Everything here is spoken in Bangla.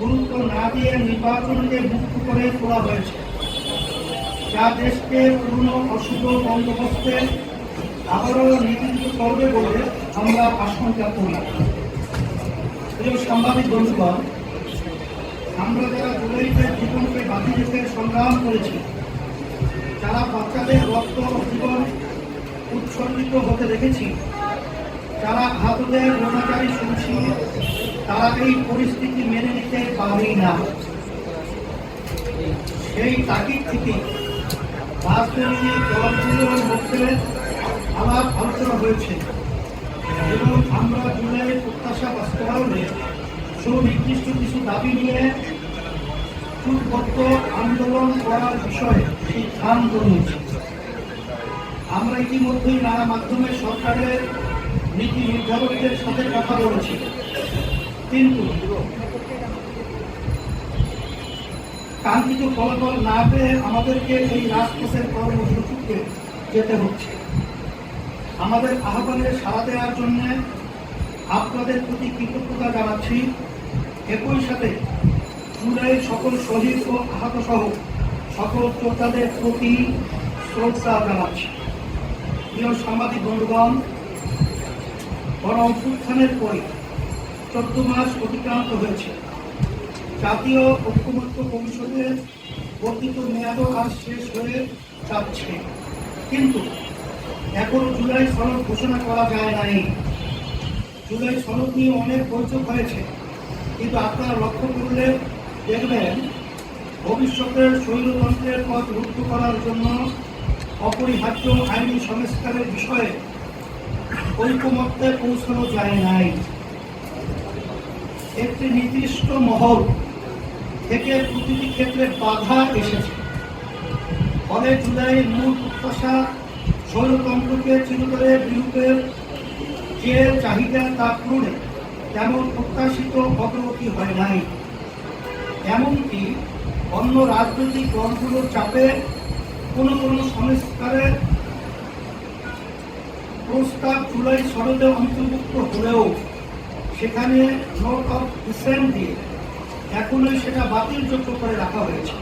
গুরুত্ব না দিয়ে নির্বাচনকে মুক্ত করে তোলা হয়েছে। যা দেশকে পূর্ণ অশুভ বন্দোবস্তে আবারও নিবৃত্ত করবে বলে আমরা আশঙ্কা করি। প্রিয় সাংবাদিক বন্ধুগণ, আমরা যারা জুলাইতে জীবনকে বাঁচিয়ে যেতে সংগ্রাম করেছি, যারা বাচ্চাদের রক্ত জীবন উৎসর্গিত হতে দেখেছি, যারা আহতদের রোনাচারী শুনছি তারা এই পরিস্থিতি মেনে নিতে পারি না। সেই তাগিদ থেকে রাজনৈতিক দলগুলোর মধ্যে আলাপ আলোচনা হয়েছে। এবং আমরা জুলাই প্রত্যাশা বাস্তবায়নে সুনির্দিষ্ট কিছু দাবি নিয়ে সুবদ্ধ আন্দোলন করার বিষয়ে সিদ্ধান্ত নিয়েছি। আমরা ইতিমধ্যেই নানা মাধ্যমে সরকারের নীতি নির্ধারকদের সাথে কথা বলেছি। কিন্তু কাঙ্ক্ষিত ফলাফল না পেয়ে আমাদেরকে এই রাজপথের কর্মসূচিতে যেতে হচ্ছে। আমাদের আহ্বানে সাড়া দেওয়ার জন্য আপনাদের প্রতি কৃতজ্ঞতা জানাচ্ছি। একই সাথে জুলাই সকল শহীদ ও আহত সহ সকল যোদ্ধাদের প্রতি শ্রদ্ধা জানাচ্ছি। প্রিয় সাংবাদিক বন্ধুগণ গণ অভ্যুত্থানের পরে চোদ্দ মাস অতিক্রান্ত হয়েছে। জাতীয় ঐক্যমত্য কমিশনের বর্ধিত মেয়াদও আজ শেষ হয়ে যাচ্ছে। কিন্তু এখনও জুলাই সনদ ঘোষণা করা যায় নাই। জুলাই সনদ নিয়ে অনেক বৈঠক হয়েছে। কিন্তু আপনারা লক্ষ্য করলে দেখবেন, ভবিষ্যতের শৈলতন্ত্রের পথ রুদ্ধ করার জন্য অপরিহার্য আইনি সংস্কারের বিষয়ে ঐকমত্যে পৌঁছানো যায় নাই। একটি নির্দিষ্ট মহল থেকে প্রতিটি ক্ষেত্রে বাধা এসেছে। ফলে জুলাইয়ের মূল প্রত্যাশা স্বৈরতন্ত্রকে চিরতরে বিরুদ্ধের যে চাহিদা তা পূরণে তেমন প্রত্যাশিত অগ্রগতি হয় নাই। এমনকি অন্য রাজনৈতিক দলগুলোর চাপে কোনো কোনো সংস্কারের প্রস্তাব জুলাই সনদে অন্তর্ভুক্ত হলেও সেখানে নোট অফ ডিসেন্ট দিয়ে এখনই সেটা বাতিলযোগ্য করে রাখা হয়েছে।